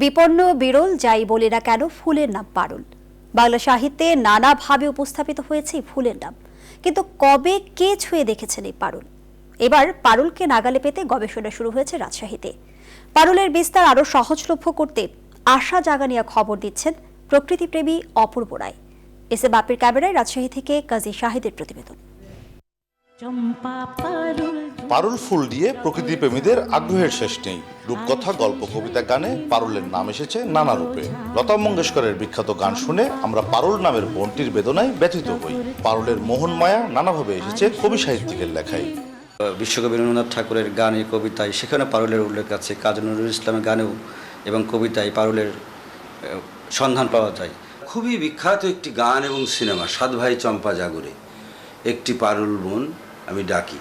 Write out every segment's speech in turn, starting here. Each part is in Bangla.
বিপন্ন বিরল যাই বলি না কেন ফুলের নাম পারুল। বাংলা সাহিত্যে নানাভাবে উপস্থাপিত হয়েছে এই ফুলের নাম। কিন্তু কবে কে ছুঁয়ে দেখেছেন এই পারুল? এবার পারুলকে নাগালে পেতে গবেষণা শুরু হয়েছে রাজশাহীতে। পারুলের বিস্তার আরও সহজলভ্য করতে আশা জাগানিয়া খবর দিচ্ছেন প্রকৃতিপ্রেমী অপূর্ব রায়। এসে বাপের ক্যামেরায় রাজশাহী থেকে কাজী শাহিদের প্রতিবেদন। পারুল পারুল ফুল দিয়ে প্রকৃতি প্রেমীদের আগ্রহের শেষ নেই। রূপকথা, গল্প, কবিতা, গানে পারুলের নাম এসেছে নানা রূপে। লতা মঙ্গেশকরের বিখ্যাত গান শুনে আমরা পারুল নামের বনটির বেদনায় ব্যথিত হই। পারুলের মোহন মায়া নানাভাবে এসেছে কবি সাহিত্যিকের লেখায়। বিশ্বকবি রবীন্দ্রনাথ ঠাকুরের গানে, কবিতায়, সেখানে পারুলের উল্লেখ আছে। কাজী নজরুল ইসলামের গানেও এবং কবিতায় পারুলের সন্ধান পাওয়া যায়। খুবই বিখ্যাত একটি গান এবং সিনেমা, সাত ভাই চম্পা জাগরে। একটি পারুল বোন আমি ডাকি।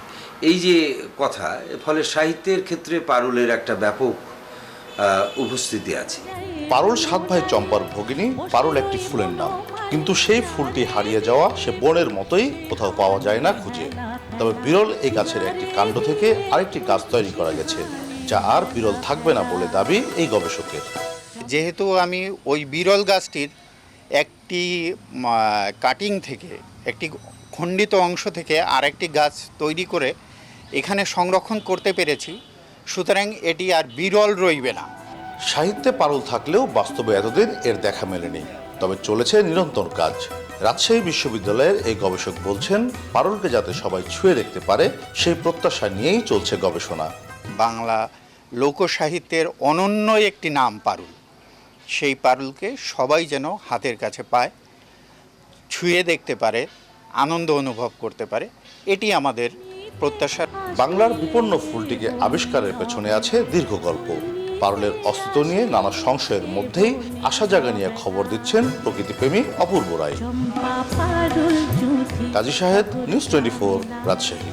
এই যে কথা এর ফলে সাহিত্যের ক্ষেত্রে পারুলের একটা ব্যাপক উপস্থিতি আছে। পারুল সাত ভাই চম্পার ভগিনী পারুল একটি ফুলের নাম। কিন্তু সেই ফুলটি হারিয়ে যাওয়া সে বনের মতোই কোথাও পাওয়া যায় না খুঁজে। তবে বিরল এই গাছের একটি কাণ্ড থেকে আরেকটি গাছ তৈরি করা গেছে যা আর বিরল থাকবে না বলে দাবি এই গবেষকের। যেহেতু আমি ওই বিরল গাছটির একটি কাটিং থেকে একটি খণ্ডিত অংশ থেকে আরেকটি গাছ তৈরি করে এখানে সংরক্ষণ করতে পেরেছি সুতরাং এটি আর বিরল রইবে না। সাহিত্যে পারল থাকলেও বাস্তবে এতদিন এর দেখা মেলেনি তবে চলেছে নিরন্তর কাজ। রাজশাহী বিশ্ববিদ্যালয়ের এই গবেষক বলছেন পারুলকে যাতে সবাই ছুঁয়ে দেখতে পারে সেই প্রত্যাশা নিয়েই চলছে গবেষণা। বাংলা লোকসাহিত্যের অনন্য একটি নাম পারুল। সেই পারুলকে সবাই যেন হাতের কাছে পায় ছুঁয়ে দেখতে পারে আনন্দ অনুভব করতে পারে এটি আমাদের প্রত্যাশা বাংলার বিপন্ন ফুলটিকে আবিষ্কারের পেছনে আছে দীর্ঘ গল্প। পারলের অস্তিত্ব নিয়ে নানা সংশয়ের মধ্যেই আশা জাগা নিয়ে খবর দিচ্ছেন প্রকৃতিপ্রেমী Apurba Roy. Kazi Shahed news twenty four Rajshahi.